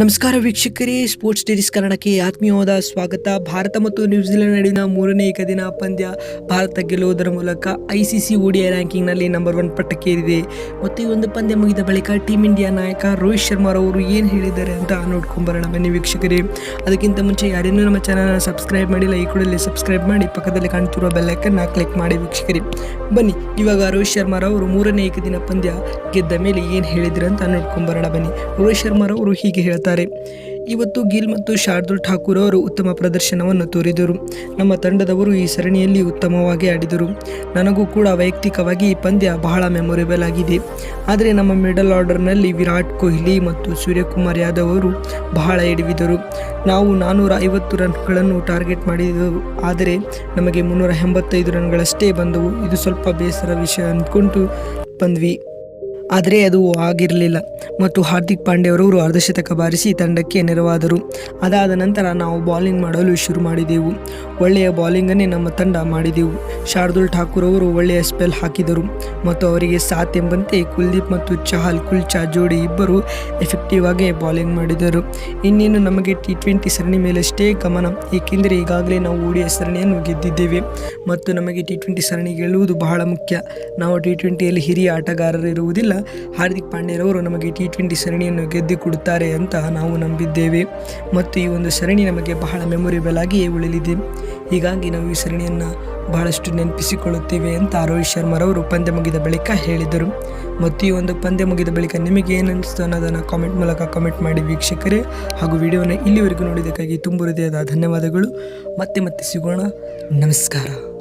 ನಮಸ್ಕಾರ ವೀಕ್ಷಕರೇ ಸ್ಪೋರ್ಟ್ಸ್ ಡೇರಿಸ್ ಕನ್ನಡಕ್ಕೆ ಆತ್ಮೀಯವಾದ ಸ್ವಾಗತ. ಭಾರತ ಮತ್ತು ನ್ಯೂಜಿಲೆಂಡ್ ನಡುವಿನ ಮೂರನೇ ಏಕದಿನ ಪಂದ್ಯ. ಭಾರತ ಗೆಲ್ಲುವುದರ ಮೂಲಕ ಐ ಸಿ ಸಿ ಓಡಿಐ ರ್ಯಾಂಕಿಂಗ್ನಲ್ಲಿ ನಂಬರ್ ಒನ್ ಪಟ್ಟಕ್ಕೇರಿದೆ ಮತ್ತು ಈ ಒಂದು ಪಂದ್ಯ ಮುಗಿದ ಬಳಿಕ ಟೀಮ್ ಇಂಡಿಯಾ ನಾಯಕ ರೋಹಿತ್ ಶರ್ಮಾರವರು ಏನು ಹೇಳಿದ್ದಾರೆ ಅಂತ ನೋಡ್ಕೊಂಬರೋಣ. ಬನ್ನಿ ವೀಕ್ಷಕರೇ, ಅದಕ್ಕಿಂತ ಮುಂಚೆ ಯಾರೇನೂ ನಮ್ಮ ಚಾನಲ್ನ ಸಬ್ಸ್ಕ್ರೈಬ್ ಮಾಡಿಲ್ಲ, ಈ ಕೂಡಲೇ ಸಬ್ಸ್ಕ್ರೈಬ್ ಮಾಡಿ, ಪಕ್ಕದಲ್ಲಿ ಕಾಣ್ತಿರುವ ಬೆಲ್ಲೈಕನ್ನ ಕ್ಲಿಕ್ ಮಾಡಿ ವೀಕ್ಷಕರೇ. ಬನ್ನಿ, ಇವಾಗ ರೋಹಿತ್ ಶರ್ಮಾರವರು ಮೂರನೇ ಏಕದಿನ ಪಂದ್ಯ ಗೆದ್ದ ಮೇಲೆ ಏನು ಹೇಳಿದ್ರು ಅಂತ ನೋಡ್ಕೊಂಬರೋಣ. ಬನ್ನಿ, ರೋಹಿತ್ ಶರ್ಮಾರವರು ಹೀಗೆ ಹೇಳ್ತಾರೆ. ಇವತ್ತು ಗಿಲ್ ಮತ್ತು ಶಾರ್ದುಲ್ ಠಾಕೂರ್ ಅವರು ಉತ್ತಮ ಪ್ರದರ್ಶನವನ್ನು ತೋರಿದರು. ನಮ್ಮ ತಂಡದವರು ಈ ಸರಣಿಯಲ್ಲಿ ಉತ್ತಮವಾಗಿ ಆಡಿದರು. ನನಗೂ ಕೂಡ ವೈಯಕ್ತಿಕವಾಗಿ ಈ ಪಂದ್ಯ ಬಹಳ ಮೆಮೊರೇಬಲ್ ಆಗಿದೆ. ಆದರೆ ನಮ್ಮ ಮಿಡಲ್ ಆರ್ಡರ್ನಲ್ಲಿ ವಿರಾಟ್ ಕೊಹ್ಲಿ ಮತ್ತು ಸೂರ್ಯಕುಮಾರ್ ಯಾದವ್ ಅವರು ಬಹಳ ಎಡವಿದರು ನಾವು ನಾನ್ನೂರ ಐವತ್ತು ರನ್ಗಳನ್ನು ಟಾರ್ಗೆಟ್ ಮಾಡಿದೆವು. ಆದರೆ ನಮಗೆ ಮುನ್ನೂರ ಎಂಬತ್ತೈದು ರನ್ಗಳಷ್ಟೇ ಬಂದವು. ಇದು ಸ್ವಲ್ಪ ಬೇಸರ ವಿಷಯ ಅಂದ್ಕೊಂಡು ಬಂದ್ವಿ. ಆದರೆ ಅದು ಆಗಿರಲಿಲ್ಲ. ಮತ್ತು ಹಾರ್ದಿಕ್ ಪಾಂಡ್ಯವರವರು ಅರ್ಧಶತಕ ಬಾರಿಸಿ ತಂಡಕ್ಕೆ ನೆರವಾದರು. ಅದಾದ ನಂತರ ನಾವು ಬಾಲಿಂಗ್ ಮಾಡಲು ಶುರು ಮಾಡಿದೆವು. ಒಳ್ಳೆಯ ಬಾಲಿಂಗನ್ನೇ ನಮ್ಮ ತಂಡ ಮಾಡಿದೆವು. ಶಾರ್ದುಲ್ ಠಾಕೂರ್ ಅವರು ಒಳ್ಳೆಯ ಸ್ಪೆಲ್ ಹಾಕಿದರು. ಮತ್ತು ಅವರಿಗೆ ಸಾಥ್ ಎಂಬಂತೆ ಕುಲ್ದೀಪ್ ಮತ್ತು ಚಹಲ್ ಕುಲ್ಚಾ ಜೋಡಿ ಇಬ್ಬರು ಎಫೆಕ್ಟಿವ್ ಆಗಿ ಬಾಲಿಂಗ್ ಮಾಡಿದರು. ಇನ್ನೇನು ನಮಗೆ ಟಿ ಟ್ವೆಂಟಿ ಸರಣಿ ಮೇಲಷ್ಟೇ ಗಮನ. ಏಕೆಂದರೆ ಈಗಾಗಲೇ ನಾವು ಓಡಿಯ ಸರಣಿಯನ್ನು ಗೆದ್ದಿದ್ದೇವೆ. ಮತ್ತು ನಮಗೆ ಟಿ ಟ್ವೆಂಟಿ ಸರಣಿ ಗೆಲ್ಲುವುದು ಬಹಳ ಮುಖ್ಯ. ನಾವು ಟಿ ಟ್ವೆಂಟಿಯಲ್ಲಿ ಹಿರಿಯ ಆಟಗಾರರಿರುವುದಿಲ್ಲ. ಹಾರ್ದಿಕ್ ಪಾಂಡ್ಯರವರು ನಮಗೆ ಟಿ ಟ್ವೆಂಟಿ ಸರಣಿಯನ್ನು ಗೆದ್ದು ಕೊಡುತ್ತಾರೆ ಅಂತ ನಾವು ನಂಬಿದ್ದೇವೆ. ಮತ್ತು ಈ ಒಂದು ಸರಣಿ ನಮಗೆ ಬಹಳ ಮೆಮೊರೇಬಲ್ ಆಗಿಯೇ ಉಳಿಲಿದೆ. ಹೀಗಾಗಿ ನಾವು ಈ ಸರಣಿಯನ್ನು ಬಹಳಷ್ಟು ನೆನಪಿಸಿಕೊಳ್ಳುತ್ತೇವೆ ಅಂತ ರೋಹಿತ್ ಶರ್ಮಾರವರು ಪಂದ್ಯ ಮುಗಿದ ಬಳಿಕ ಹೇಳಿದರು. ಮತ್ತು ಈ ಒಂದು ಪಂದ್ಯ ಮುಗಿದ ಬಳಿಕ ನಿಮಗೆ ಏನಿಸ್ತು ಅನ್ನೋದನ್ನು ಕಾಮೆಂಟ್ ಮೂಲಕ ಕಾಮೆಂಟ್ ಮಾಡಿ ವೀಕ್ಷಕರೇ. ಹಾಗೂ ವಿಡಿಯೋನ ಇಲ್ಲಿವರೆಗೂ ನೋಡಿದ್ದಕ್ಕಾಗಿ ತುಂಬ ಹೃದಯದ ಧನ್ಯವಾದಗಳು. ಮತ್ತೆ ಮತ್ತೆ ಸಿಗೋಣ. ನಮಸ್ಕಾರ.